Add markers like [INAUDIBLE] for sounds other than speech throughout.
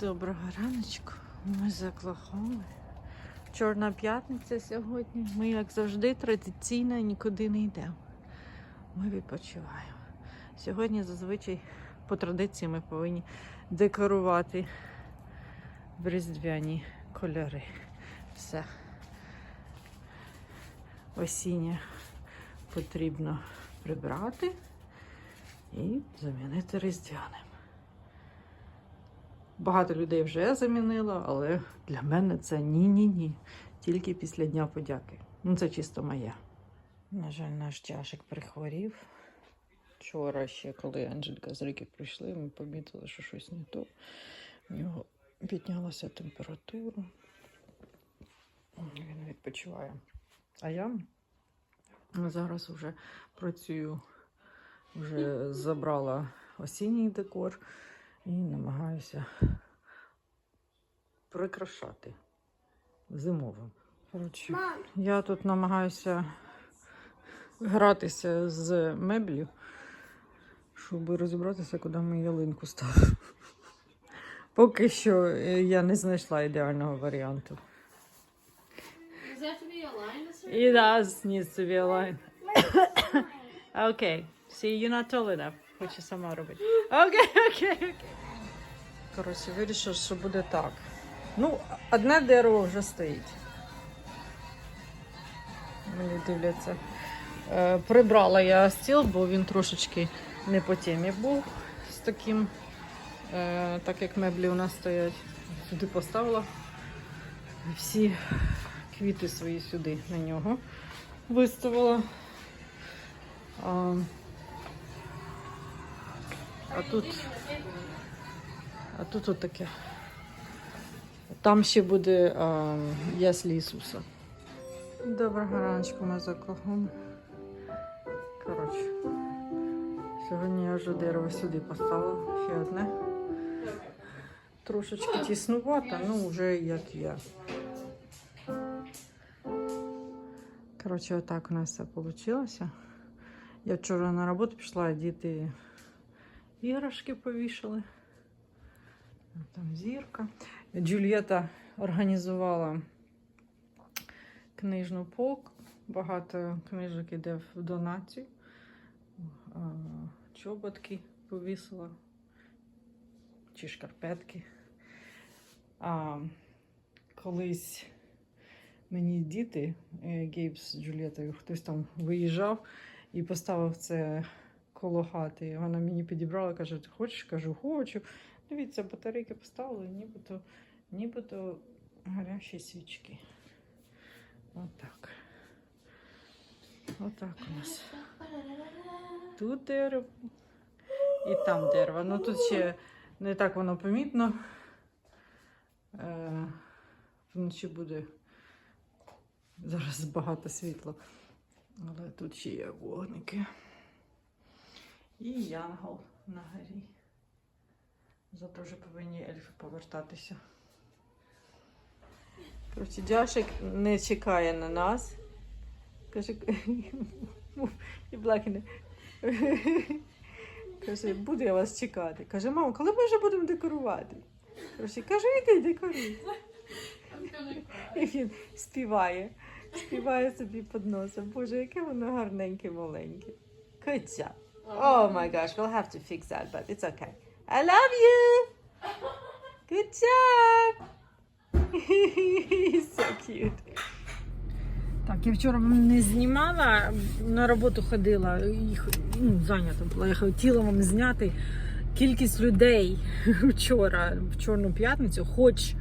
Доброго раночку. Ми з Оклахоми. Чорна п'ятниця сьогодні. Ми, як завжди, традиційно нікуди не йдемо. Ми відпочиваємо. Сьогодні зазвичай по традиції ми повинні декорувати в різдвяні кольори. Все. Осіннє потрібно прибрати і замінити різдвяним. Багато людей вже замінило, але для мене це ні-ні-ні. Тільки після Дня подяки. Ну, це чисто моє. На жаль, наш чашик прихворів. Вчора ще, коли Анжелька з Рики прийшли, ми помітили, що щось не то. У нього піднялася температура. Він відпочиває. А я зараз вже працюю, вже забрала осінній декор і намагаюся прикрашати зимовим. Коротше, я тут намагаюся гратися з меблів, щоб розібратися, куди ми ялинку ставимо. Поки що е, я не знайшла ідеального варіанту. it a does needs to be aligned. Okay. See, you're not tall enough. Хочу сама робити. Окей, окей, окей. Коротше, вирішив, що буде так. Ну, одне дерево вже стоїть. Мені дивляться. Е, прибрала я стіл, бо він трошечки не по темі був з таким, е, так як меблі у нас стоять. Сюди поставила всі квіти свої сюди на нього виставила. А, а тут, а тут от таке. Там ще буде а, яслі Ісуса. Доброго раночку, ми за Оклахоми. Коротше, сьогодні я вже дерево сюди поставила, ще одне. Трошечки тіснувато, ну вже як я. Коротше, отак у нас все вийшло. Я вчора на роботу пішла, а діти іграшки повішали. Там зірка. Джульєта організувала книжну полку. Багато книжок іде в донацію. Чоботки повісила. Чи шкарпетки. А, колись мені діти, е, Гейб з Джульєтою, хтось там виїжджав і поставив це коло хати. Вона мені підібрала, каже, ти хочеш? Кажу, хочу. Дивіться, батарейки поставили, нібито, нібито гарячі свічки. Отак. Отак у нас. Тут дерево і там дерево. Ну тут ще не так воно помітно. Е, вночі буде зараз багато світла. Але тут ще є вогники. І янгол на горі. Завтра вже повинні ельфи повертатися. Коротше, Дяшик не чекає на нас. Каже, [LAUGHS] і Блакіне. Каже, буду я вас чекати. Каже, мамо, коли ми вже будемо декорувати? Коротше, кажу, іди декоруй. І він співає. Співає собі під носом. Боже, яке воно гарненьке маленьке. Job. Oh my gosh, we'll have to fix that, but it's okay. I love you. Good job. He's [LAUGHS] so cute. Так, я вчора не знімала, на роботу ходила, і, ну, зайнята була. Я хотіла вам зняти кількість людей [LAUGHS] вчора, в Чорну п'ятницю, хоч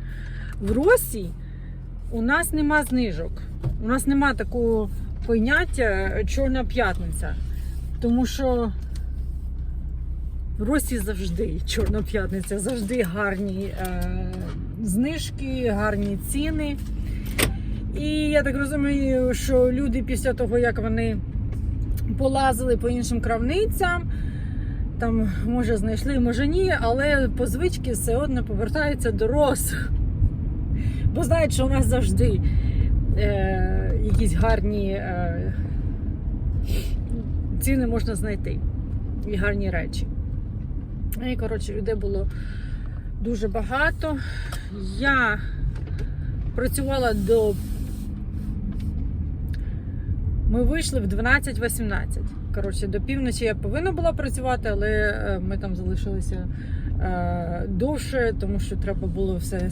в Росії у нас нема знижок. У нас нема такого поняття Чорна п'ятниця. Тому що в Росії завжди Чорна п'ятниця, завжди гарні е, знижки, гарні ціни. І я так розумію, що люди після того, як вони полазили по іншим крамницям, там, може, знайшли, може ні, але по звичці все одно повертаються до роз. Бо знають, що у нас завжди е, якісь гарні е, ціни можна знайти і гарні речі. І, коротше, людей було дуже багато. Я працювала до. Ми вийшли в 12.18. Коротше, до півночі я повинна була працювати, але е, ми там залишилися е, довше, тому що треба було все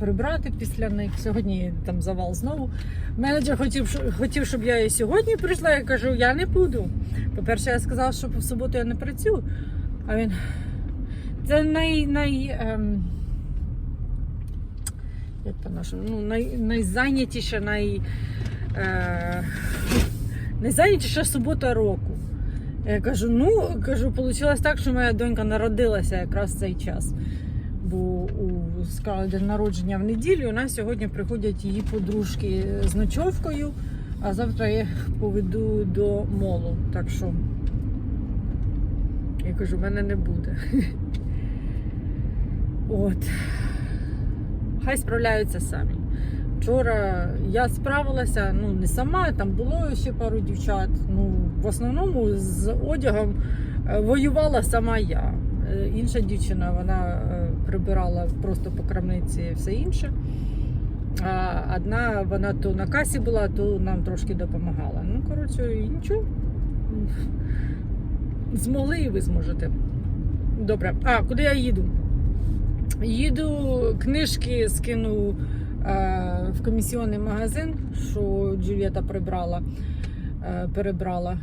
прибрати після них. Сьогодні там завал знову. Менеджер хотів, хотів, щоб я і сьогодні прийшла. Я кажу, я не буду. По-перше, я сказала, що в суботу я не працюю. А він. Це най. най ем... Як по-нашому? Ну, най, найзайнятіша, най. Е... Найзайнятіша субота року. Я кажу, ну кажу, вийшло так, що моя донька народилася якраз в цей час. Бо у Скарлет день народження в неділю. У нас сьогодні приходять її подружки з ночовкою, а завтра я їх поведу до молу. Так що я кажу, в мене не буде. [LAUGHS] От. Хай справляються самі. Вчора я справилася, ну не сама, там було ще пару дівчат. Ну, в основному з одягом е, воювала сама я. Е, Інша дівчина вона е, прибирала просто по крамниці все інше. А одна вона то на касі була, то нам трошки допомагала. Ну, коротше, нічого. Змогли і ви зможете. Добре. А, куди я їду? Їду, книжки скину е, в комісіонний магазин, що Джульєта прибрала, е, перебрала.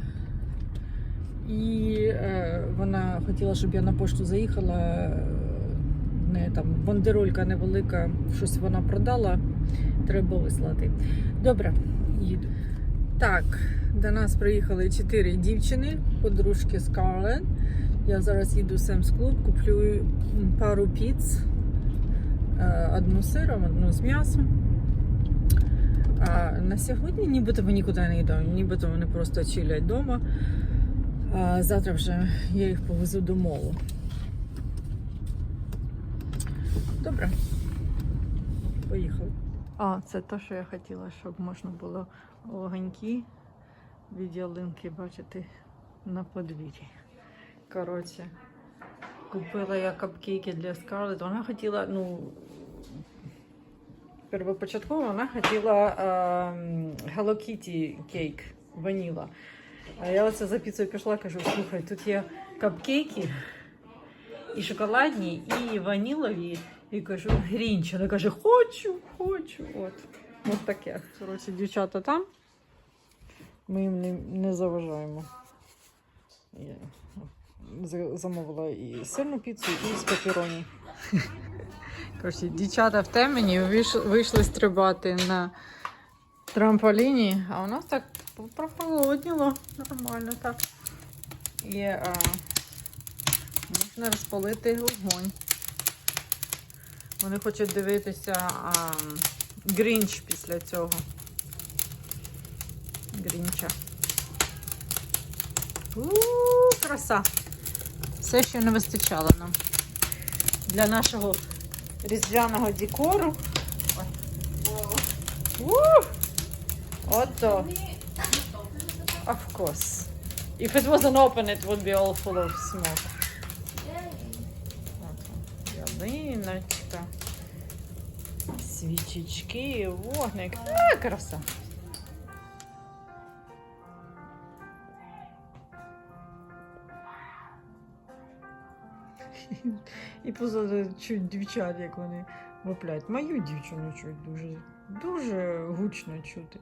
І е, вона хотіла, щоб я на пошту заїхала. е, неї там бандеролька невелика, щось вона продала, треба вислати. Добре, їду. Так, до нас приїхали чотири дівчини, подружки Scarlett. Я зараз їду в Семс Клуб, куплю пару піц, е, одну з сиром, одну з м'ясом. А на сьогодні нібито ми нікуди не йдемо, нібито вони просто чилять вдома. А завтра вже я їх повезу до молу. Добре. Поїхали. А, це те, що я хотіла, щоб можна було огоньки від ялинки бачити на подвір'ї. Коротше, купила я капкейки для Скарлетт. Вона хотіла, ну, первопочатково вона хотіла ем, Hello Kitty кейк ваніла. А я оце за піцею пішла, кажу, слухай, тут є капкейки і шоколадні, і ванілові. І кажу, грінч. Вона каже, хочу, хочу. От. От таке. Коротше, дівчата там. Ми їм не, не заважаємо. Замовила і сирну піцу, і з пепіроні. Коротше, дівчата в темені вийшли стрибати на трамполіні, а у нас так прохолодніло, нормально так. І а, можна розпалити вогонь. Вони хочуть дивитися а, Грінч після цього. Грінча. Ууу, краса. Все, що не вистачало нам для нашого різдвяного декору. Ото. Of course. If it wasn't open, it would be all full of smoke. Ялиночка. Свічечки, вогник. А, краса. І позаду чуть дівчат, як вони воплять. Мою дівчину чуть дуже, дуже гучно чути.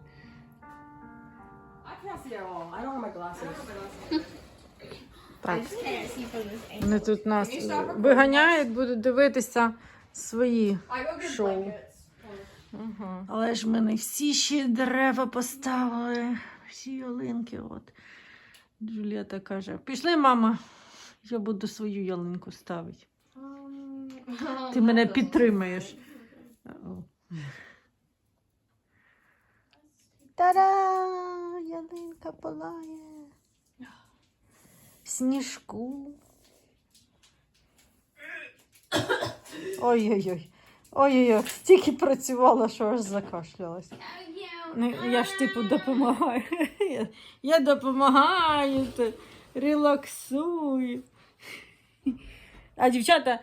Так, вони тут нас виганяють, будуть дивитися свої. Угу. Але ж ми не всі ще дерева поставили, всі ялинки. От. Джулієта каже: пішли, мама, я буду свою ялинку ставити. Ти мене підтримаєш. Та-да! Ялинка палає. В Сніжку. Ой-ой-ой. Ой-ой-ой, стільки працювала, що аж закашлялась. Ну, я ж типу допомагаю. Я, я допомагаю, ти, релаксую. А дівчата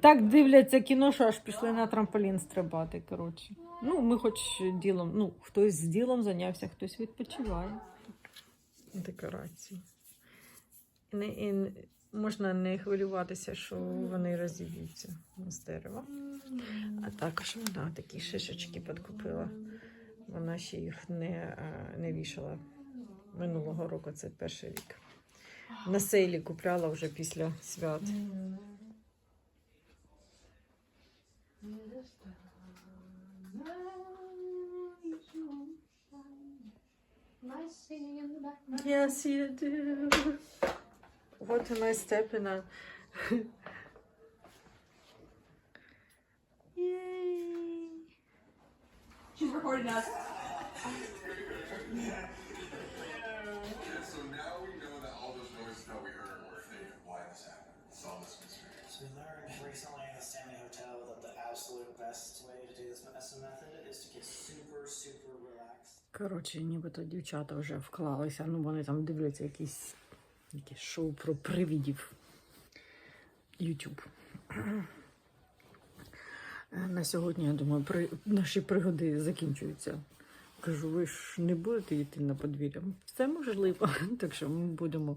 Так дивляться кіно, що аж пішли на трамполін стрибати. Коротше. Ну, ми хоч ділом, ну, хтось з ділом зайнявся, хтось відпочиває. Декорації. Не, і можна не хвилюватися, що вони розіб'ються з дерева. А також вона такі шишечки підкупила. Вона ще їх не, е, не вішала минулого року, це перший рік. На сейлі купляла вже після свят. Yes, you do. What am I stepping on? Yay! She's recording us. So now we know that all those noises that we heard were fake and why this happened. Solve this mystery. So we learned recently in the Stanley Hotel that the absolute best way to do this SM method is to get super, super relaxed. Коротше, нібито дівчата вже вклалися, ну вони там дивляться якісь, якісь шоу про привидів. YouTube. На сьогодні, я думаю, при... наші пригоди закінчуються. Кажу, ви ж не будете йти на подвір'я. Все можливо. Так що ми будемо,